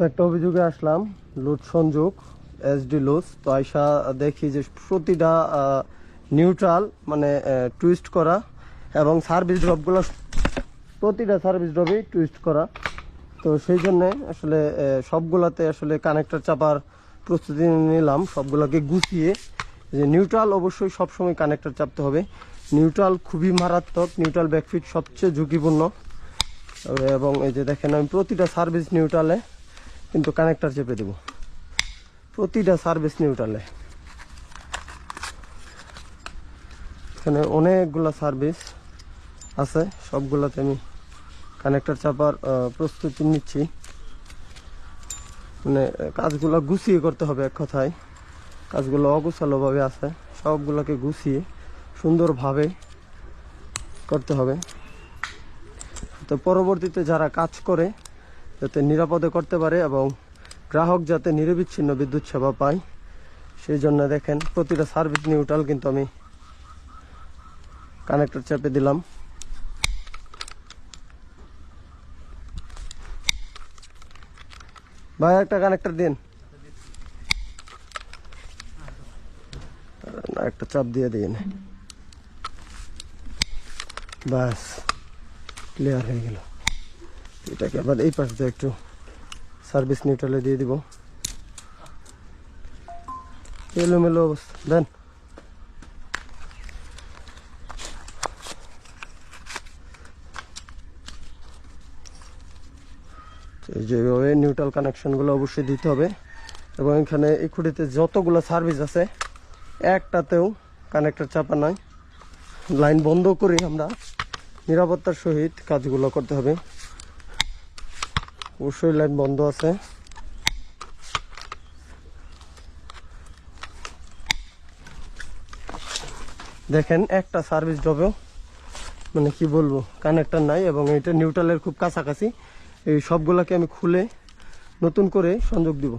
তো একটা অভিযোগে আসলাম লুট সংযোগ এসডি লুজ তো আইসা দেখি যে প্রতিটা নিউট্রাল মানে টুইস্ট করা এবং সার্ভিস ড্রপগুলো প্রতিটা সার্ভিস ড্রপই টুইস্ট করা। তো সেই জন্যে আসলে সবগুলাতে আসলে কানেক্টর চাপার প্রস্তুতি নিলাম, সবগুলোকে গুছিয়ে যে নিউট্রাল অবশ্যই সবসময় কানেক্টর চাপতে হবে। নিউট্রাল খুবই মারাত্মক নিউট্রাল ব্যাকফিট সবচেয়ে ঝুঁকিপূর্ণ। এবং এই যে দেখেন, আমি প্রতিটা সার্ভিস নিউট্রালে কিন্তু কানেক্টার চেপে দেব। প্রতিটা সার্ভিস নিউট্রালে এখানে অনেকগুলা সার্ভিস আছে, সবগুলাতে আমি কানেক্টার চাপার প্রস্তুতি নিচ্ছি। মানে কাজগুলো গুছিয়ে করতে হবে এক কথায়। কাজগুলো অগুছালোভাবে আছে, সবগুলোকে গুছিয়ে সুন্দরভাবে করতে হবে। তো পরবর্তীতে যারা কাজ করে যাতে নিরাপদে করতে পারে এবং গ্রাহক যাতে নিরবিচ্ছিন্ন বিদ্যুৎ সেবা পায়। সেই জন্য দেখেন, প্রতিটা সার্ভিস নিউট্রাল কিন্তু আমি কানেক্টর চাপে দিলাম। ভাই, একটা কানেক্টর দিন। একটা চাপ দিয়ে দিন। বাস ক্লিয়ার হয়ে গেল। এটাকে আবার এই পাশ দিয়ে একটু সার্ভিস নিউট্রালে দিয়ে দিব। এলোমেলো অবস্থা। দেন। যেভাবে নিউট্রাল কানেকশনগুলো অবশ্যই দিতে হবে। এবং এখানে এই খুঁটিতে যতগুলো সার্ভিস আছে, একটাতেও কানেক্টর চাপা নাই। লাইন বন্ধ করে আমরা নিরাপত্তার সহিত কাজগুলো করতে হবে। অবশ্যই লাইন বন্ধ আছে। দেখেন, একটা সার্ভিস ডবে মানে কি বলব কানেক্টার নাই এবং এটা নিউট্রালের খুব কাছাকাছি। এই সবগুলাকে আমি খুলে নতুন করে সংযোগ দিব।